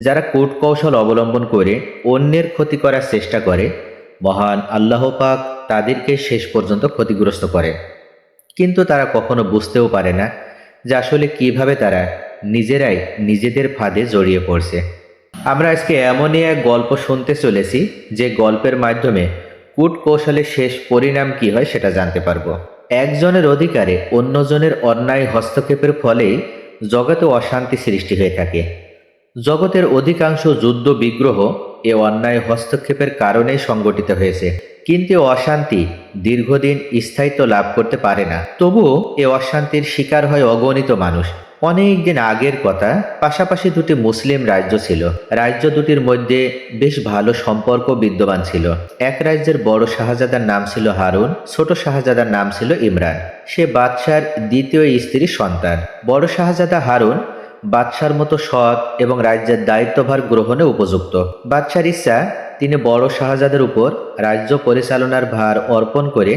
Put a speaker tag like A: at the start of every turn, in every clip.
A: যারা কূট কৌশল অবলম্বন করে অন্যের ক্ষতি করার চেষ্টা করে, মহান আল্লাহ পাক তাদেরকে শেষ পর্যন্ত ক্ষতিগ্রস্ত করে। কিন্তু তারা কখনো বুঝতেও পারে না যে আসলে কীভাবে তারা নিজেরাই নিজেদের ফাঁদে জড়িয়ে পড়ছে। আমরা আজকে এমনই এক গল্প শুনতে চলেছি যে গল্পের মাধ্যমে কূট কৌশলের শেষ পরিণাম কি হয় সেটা জানতে পারব। একজনের অধিকারে অন্যজনের অন্যায় হস্তক্ষেপের ফলেই জগতে অশান্তি সৃষ্টি হয়ে থাকে। জগতের অধিকাংশ যুদ্ধ বিগ্রহ এ অন্যায় হস্তক্ষেপের কারণেই সংগঠিত হয়েছে। কিন্তু অশান্তি দীর্ঘদিন স্থায়িত্ব লাভ করতে পারে না। তবুও এ অশান্তির শিকার হয় অগণিত মানুষ। অনেক দিন আগের কথা, পাশাপাশি দুটি মুসলিম রাজ্য ছিল। রাজ্য দুটির মধ্যে বেশ ভালো সম্পর্ক বিদ্যমান ছিল। এক রাজ্যের বড় শাহজাদার নাম ছিল হারুন, ছোট শাহজাদার নাম ছিল ইমরান। সে বাদশার দ্বিতীয় স্ত্রীর সন্তান। বড় শাহজাদা হারুন বাদশার মতো সৎ এবং রাজ্যের দায়িত্বভার গ্রহণে উপযুক্ত। বাদশার ইচ্ছা, তিনি বড় শাহজাদের উপর রাজ্য পরিচালনার ভার অর্পণ করে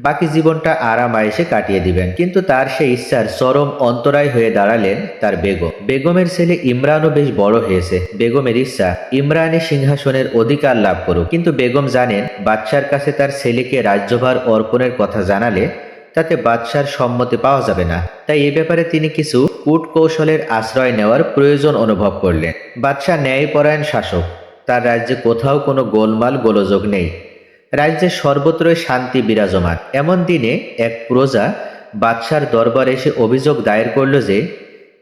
A: বাকি জীবনটা আরাম আয়েসে কাটিয়ে দিবেন। কিন্তু তার সেই ইচ্ছার চরম অন্তরায় হয়ে দাঁড়ালেন তার বেগম। বেগমের ছেলে ইমরানও বেশ বড় হয়েছে। বেগমের ইচ্ছা ইমরানের সিংহাসনের অধিকার লাভ করুক। কিন্তু বেগম জানেন, বাদশার কাছে তার ছেলেকে রাজ্যভার অর্পণের কথা জানালে তাতে বাদশার সম্মতি পাওয়া যাবে না। তাই এ ব্যাপারে তিনি কিছু কূট কৌশলের আশ্রয় নেওয়ার প্রয়োজন অনুভব করলেন। বাদশাহ ন্যায়পরায়ণ শাসক। তার রাজ্যে কোথাও কোনো গোলমাল, গোলযোগ নেই। রাজ্যে সর্বত্রই শান্তি বিরাজমান। এমন দিনে এক প্রজা বাদশার দরবারে এসে অভিযোগ দায়ের করল যে,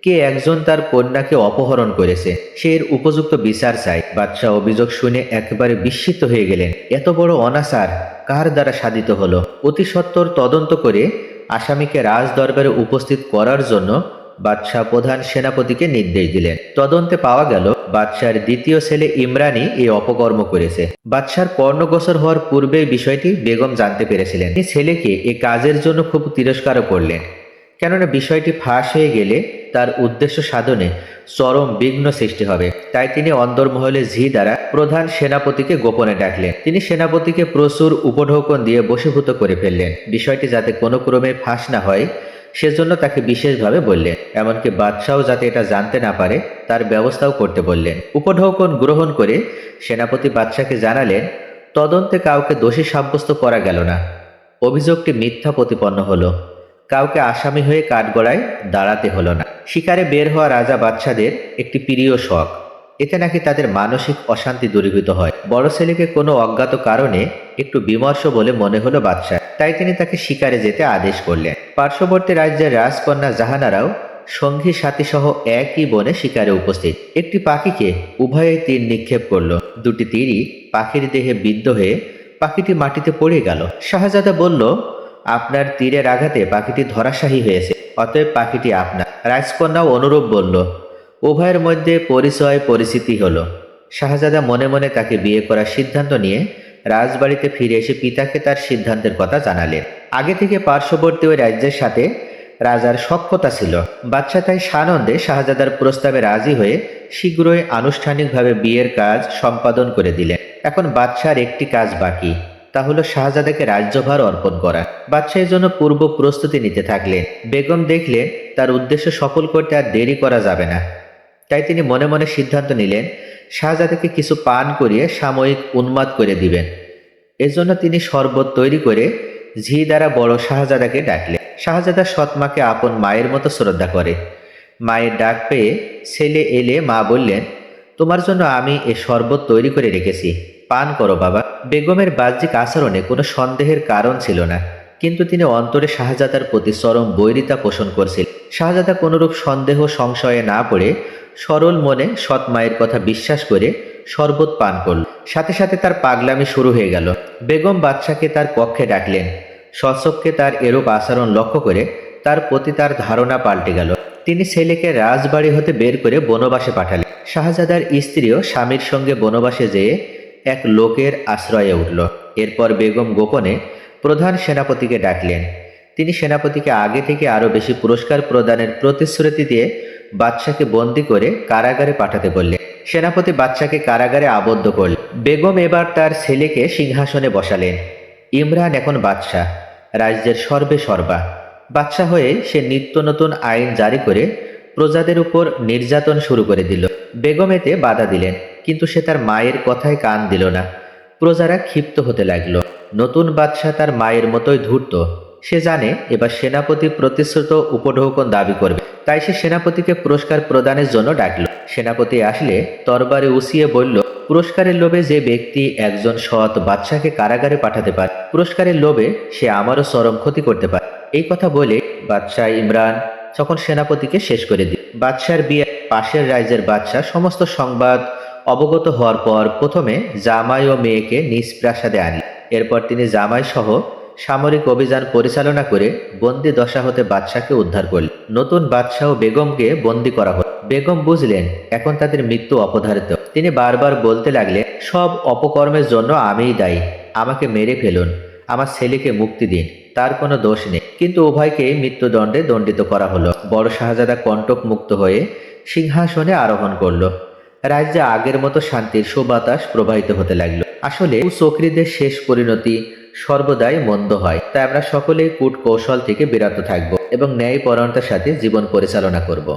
A: কে একজন তার কন্যাকে অপহরণ করেছে। সে এর উপযুক্ত বিচার চায়। বাদশাহ অভিযোগ শুনে একেবারে বিস্মিত হয়ে গেলেন। এত বড় অনাচার কার দ্বারা সাধিত হলো? অতি সত্বর তদন্ত করে আসামিকে রাজ দরবারে উপস্থিত করার জন্য বাদশাহ প্রধান সেনাপতিকে নির্দেশ দিলেন। তদন্তে পাওয়া গেল, বাদশার দ্বিতীয় ছেলে ইমরানই এই অপকর্ম করেছে। বাদশার কর্ণগোচর হওয়ার পূর্বে বিষয়টি বেগম জানতে পেরেছিলেন। তিনি ছেলেকে এ কাজের জন্য খুব তিরস্কারও করলেন। কেননা বিষয়টি ফাঁস হয়ে গেলে তার উদ্দেশ্য সাধনে চরম বিঘ্ন সৃষ্টি হবে। তাই তিনি অন্দরমহলে ঝি দ্বারা প্রধান সেনাপতিকে গোপনে ডাকলেন। তিনি সেনাপতিকে প্রচুর উপঢৌকন দিয়ে বশীভূত করে ফেললেন। বিষয়টি যাতে কোনো ক্রমে ফাঁস না হয় সেজন্য তাকে বিশেষভাবে বললেন। এমনকি বাদশাও যাতে এটা জানতে না পারে, তার ব্যবস্থাও করতে বললেন। উপঢৌকন গ্রহণ করে সেনাপতি বাদশাকে জানালেন, তদন্তে কাউকে দোষী সাব্যস্ত করা গেল না। অভিযোগটি মিথ্যা প্রতিপন্ন হলো। কাউকে আসামি হয়ে কাঠগড়ায় দাঁড়াতে হলো না। শিকারে বের হওয়া রাজা বাদশাদের একটি প্রিয় শখ। এতে নাকি তাদের মানসিক অশান্তি দূরীভূত হয়। বড় ছেলেকে কোনো অজ্ঞাত কারণে একটু বিমর্ষ বলে মনে হলো বাদশাহ তাই তিনি তাকে শিকারে যেতে আদেশ করলেন। পার্শ্ববর্তী রাজ্যের রাজকন্যা জাহানারাও সঙ্গী সাথী সহ একই বনে শিকারে উপস্থিত। একটি পাখিকে উভয়ে তীর নিক্ষেপ করল। দুটি তীরই পাখির দেহে বিদ্ধ হয়ে পাখিটি মাটিতে পড়ে গেল। শাহজাদা বলল, আপনার তীরের আঘাতে পাখিটি ধরাশাহী হয়েছে, অতএব পাখিটি আপনার। রাজকন্যাও অনুরূপ বলল, উভয়ের মধ্যে পরিচয় পরিচিতি হলো। শাহজাদা মনে মনে তাকে বিয়ে করার সিদ্ধান্ত নিয়ে রাজবাড়িতে ফিরে এসে পিতাকে তার সিদ্ধান্তের কথা জানালেন। আগে থেকে পার্শ্ববর্তী ওই রাজ্যের সাথে রাজার সক্ষতা ছিল। বাচ্চা তাই সানন্দে শাহজাদার প্রস্তাবে রাজি হয়ে শীঘ্রই আনুষ্ঠানিকভাবে বিয়ের কাজ সম্পাদন করে দিলেন। এখন বাদশার একটি কাজ বাকি, তা হলো শাহজাদাকে রাজ্যভার অর্পণ করা। বাদশাহের জন্য পূর্ব প্রস্তুতি নিতে থাকলেন। বেগম দেখলেন তার উদ্দেশ্য সফল করতে আর দেরি করা যাবে না। তাই তিনি মনে মনে সিদ্ধান্ত নিলেন শাহজাদাকে কিছু পান করিয়ে সাময়িক উন্মাদ করে দিবেন। এজন্য তিনি শরবত তৈরি করে ঝি দ্বারা বড় শাহজাদাকে ডাকলেন। শাহজাদা সৎমাকে আপন মায়ের মতো শ্রদ্ধা করে। মায়ের ডাক পেয়ে ছেলে এলে মা বললেন, তোমার জন্য আমি এ শরবত তৈরি করে রেখেছি। পান করো বাবা। বেগমের বাহ্যিক আচরণে কোনো সন্দেহের কারণ ছিল না, কিন্তু তিনি অন্তরে শাহজাদার প্রতি চরম বৈরিতা পোষণ করছিল শাহজাদা কোনরূপ সন্দেহ সংশয়ে না পড়ে সরল মনে সৎ মায়ের কথা বিশ্বাস করে শরবত পান করল। সাথে সাথে তার পাগলামি শুরু হয়ে গেল। বেগম বাদশাকে তার কক্ষে ডাকলেন। শশককে তার এরূপ আচরণ লক্ষ্য করে তার প্রতি তার ধারণা পাল্টে গেল। তিনি ছেলেকে রাজবাড়ি হতে বের করে বনবাসে পাঠালেন। শাহজাদার স্ত্রীও স্বামীর সঙ্গে বনবাসে যেয়ে এক লোকের আশ্রয়ে উঠল। এরপর বেগম গোপনে প্রধান সেনাপতিকে ডাকলেন। তিনি সেনাপতিকে আগে থেকে আরও বেশি পুরস্কার প্রদানের প্রতিশ্রুতি দিয়ে বাদশাকে বন্দি করে কারাগারে পাঠাতে বললেন সেনাপতি বাদশাকে কারাগারে আবদ্ধ করলেন বেগম এবার তার ছেলেকে সিংহাসনে বসালেন। ইমরান এখন বাদশাহ, রাজ্যের সর্বে সর্বা। বাদশাহ হয়ে সে নিত্য নতুন আইন জারি করে প্রজাদের উপর নির্যাতন শুরু করে দিল। বেগম এতে বাধা দিলেন, কিন্তু সে তার মায়ের কথায় কান দিল না। প্রজারা ক্ষিপ্ত হতে লাগল। নতুন বাদশাহ তার মায়ের মতোই ধূর্ত। সে জানে এবার সেনাপতি প্রতিশ্রুত উপঢৌকন দাবি করবে। তাই সে সেনাপতিকে পুরস্কার প্রদানের জন্য ডাকল। সেনাপতি আসলে তরবারে উসিয়ে বলল, পুরস্কারের লোভে যে ব্যক্তি একজন সৎ বাদশাকে কারাগারে পাঠাতে পারে, পুরস্কারের লোভে সে আমারও চরম ক্ষতি করতে পারে। এই কথা বলে বাদশাহ ইমরান তখন সেনাপতিকে শেষ করে দিল। বাদশার বিয়ে, পাশের রাইজের বাদশাহ সমস্ত সংবাদ অবগত হওয়ার পর প্রথমে জামাই ও মেয়েকে নিজ প্রাসাদে আনলেন। এরপর তিনি জামাই সহ সামরিক অভিযান পরিচালনা করে বন্দি দশা হতে বাদশাকে উদ্ধার করলেন নতুন বাদশাহ বেগমকে বন্দি করা হল। বেগম বুঝলেন, এখন তাদের মৃত্যু অপধারিত। তিনি বারবার বলতে লাগলেন, সব অপকর্মের জন্য আমিই দায়ী। আমাকে মেরে ফেলুন। আমার ছেলেকে মুক্তি দিন। তার কোনো দোষ নেই। কিন্তু উভয়কে মৃত্যুদণ্ডে দণ্ডিত করা হলো। বড় শাহজাদা কণ্টক মুক্ত হয়ে সিংহাসনে আরোহণ করল। রাজ্যে আগের মতো শান্তির সুবাতাস প্রবাহিত হতে লাগল। আসলে চক্রীদের শেষ পরিণতি সর্বদাই মন্দ হয়। তাই আমরা সকলেই কূট কৌশল থেকে বিরত থাকব এবং ন্যায় পরণতার সাথে জীবন পরিচালনা করব।